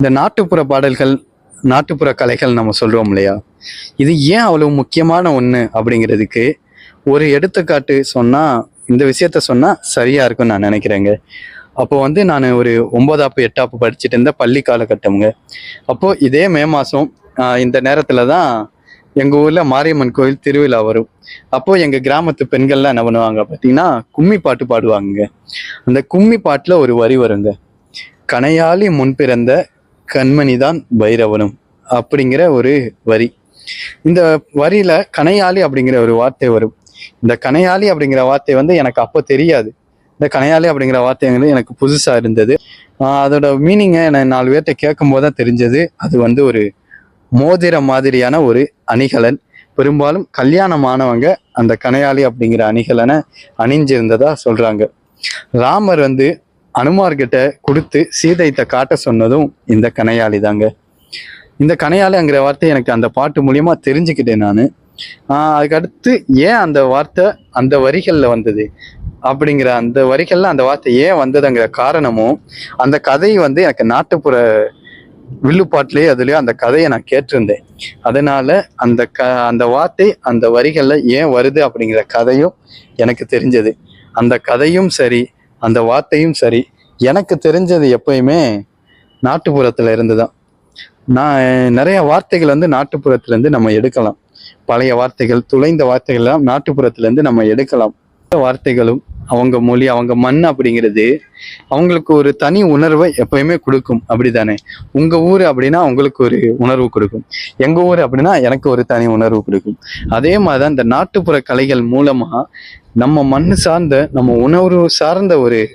இந்த நாட்டுப்புற பாடல்கள் நாட்டுப்புற கலைகள் நம்ம சொல்றோம் இல்லையா? இது ஏன் அவ்வளவு முக்கியமான ஒண்ணு அப்படிங்கிறதுக்கு ஒரு எடுத்துக்காட்டு சொன்னா இந்த விஷயத்த சொன்னா சரியா இருக்கும்னு நான் நினைக்கிறேங்க. அப்போ வந்து நான் ஒரு ஒன்பதாப்பு எட்டாப்பு படிச்சுட்டு இருந்த பள்ளி காலகட்டம்ங்க. அப்போ இதே மே மாசம் இந்த நேரத்துல தான் எங்க ஊர்ல மாரியம்மன் கோயில் திருவிழா வரும். அப்போ எங்க கிராமத்து பெண்கள்லாம் என்ன பண்ணுவாங்க பார்த்தீங்கன்னா கும்மி பாட்டு பாடுவாங்க அந்த கும்மி பாட்டுல ஒரு வரி வருங்க. கனையாளி கண்மணி தான் பைரவனும் அப்படிங்கிற ஒரு வரி. இந்த வரியில கனையாளி அப்படிங்கிற ஒரு வார்த்தை வரும். இந்த கனையாளி அப்படிங்கிற வார்த்தை வந்து எனக்கு அப்போ தெரியாது. இந்த கனையாளி அப்படிங்கிற வார்த்தைங்கிறது எனக்கு புதுசாக இருந்தது. அதோட மீனிங்கை நான் நாலு பேர்கிட்ட கேட்கும் போது தான் தெரிஞ்சது. அது வந்து ஒரு மோதிரம் மாதிரியான ஒரு அணிகலன். பெரும்பாலும் கல்யாணமானவங்க அந்த கனையாளி அப்படிங்கிற அணிகலனை அணிஞ்சிருந்ததா சொல்கிறாங்க ராமர் வந்து அனுமார்கிட்ட கொடுத்து சீதைத்தை காட்ட சொன்னதும் இந்த கனையாளி தாங்க இந்த கனையாளிங்கிற வார்த்தை எனக்கு அந்த பாட்டு மூலியமா தெரிஞ்சுக்கிட்டேன் நான். அதுக்கடுத்து ஏன் அந்த வார்த்தை அந்த வரிகள்ல வந்தது? அப்படிங்கிற அந்த வரிகள்லாம் அந்த வார்த்தை ஏன் வந்ததுங்கிற காரணமும் அந்த கதை வந்து எனக்கு நாட்டுப்புற வில்லுப்பாட்டிலேயே அதுலேயோ அந்த கதையை நான் கேட்டிருந்தேன். அதனால அந்த க அந்த வார்த்தை அந்த வரிகள்ல ஏன் வருது அப்படிங்கிற கதையும் எனக்கு தெரிஞ்சது. அந்த கதையும் சரி அந்த வார்த்தையும் சரி. எனக்கு தெரிஞ்சது எப்பயுமே நாட்டுப்புறத்துல இருந்து தான் நான் நிறைய வார்த்தைகள் வந்து நாட்டுப்புறத்துலேருந்து நம்ம எடுக்கலாம். பழைய வார்த்தைகள் துளைந்த வார்த்தைகள் எல்லாம் நாட்டுப்புறத்துல இருந்து நம்ம எடுக்கலாம். வார்த்தைகளும் அவங்க மொழி அவங்க மண் அப்படிங்கிறது அவங்களுக்கு ஒரு தனி உணர்வை எப்பயுமே கொடுக்கும். அப்படிதானே உங்க ஊர் அப்படின்னா அவங்களுக்கு ஒரு உணர்வு கொடுக்கும். எங்க ஊர் அப்படின்னா எனக்கு ஒரு தனி உணர்வு கொடுக்கும். அதே மாதிரிதான் இந்த நாட்டுப்புற கலைகள் மூலமா நம்ம மண் சார்ந்த நம்ம உணர்வு சார்ந்த ஒரு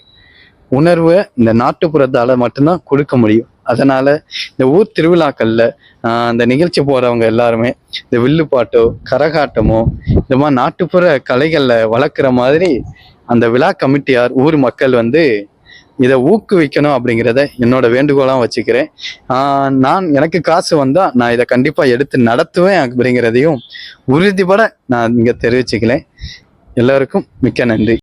உணர்வை இந்த நாட்டுப்புறத்தால மட்டும்தான் கொடுக்க முடியும். அதனால் இந்த ஊர் திருவிழாக்களில் அந்த நிகழ்ச்சி போகிறவங்க எல்லாருமே இந்த வில்லுப்பாட்டோ கரகாட்டமோ இந்த மாதிரி நாட்டுப்புற கலைகளில் வளர்க்குற மாதிரி அந்த விழா கமிட்டியார் ஊர் மக்கள் வந்து இதை ஊக்குவிக்கணும் அப்படிங்கிறத என்னோட வேண்டுகோளாக வச்சுக்கிறேன். நான் எனக்கு காசு வந்தால் நான் இதை கண்டிப்பாக எடுத்து நடத்துவேன் அப்படிங்கிறதையும் உறுதிபட நான் இங்கே தெரிவிச்சுக்கிறேன். எல்லோருக்கும் மிக்க நன்றி.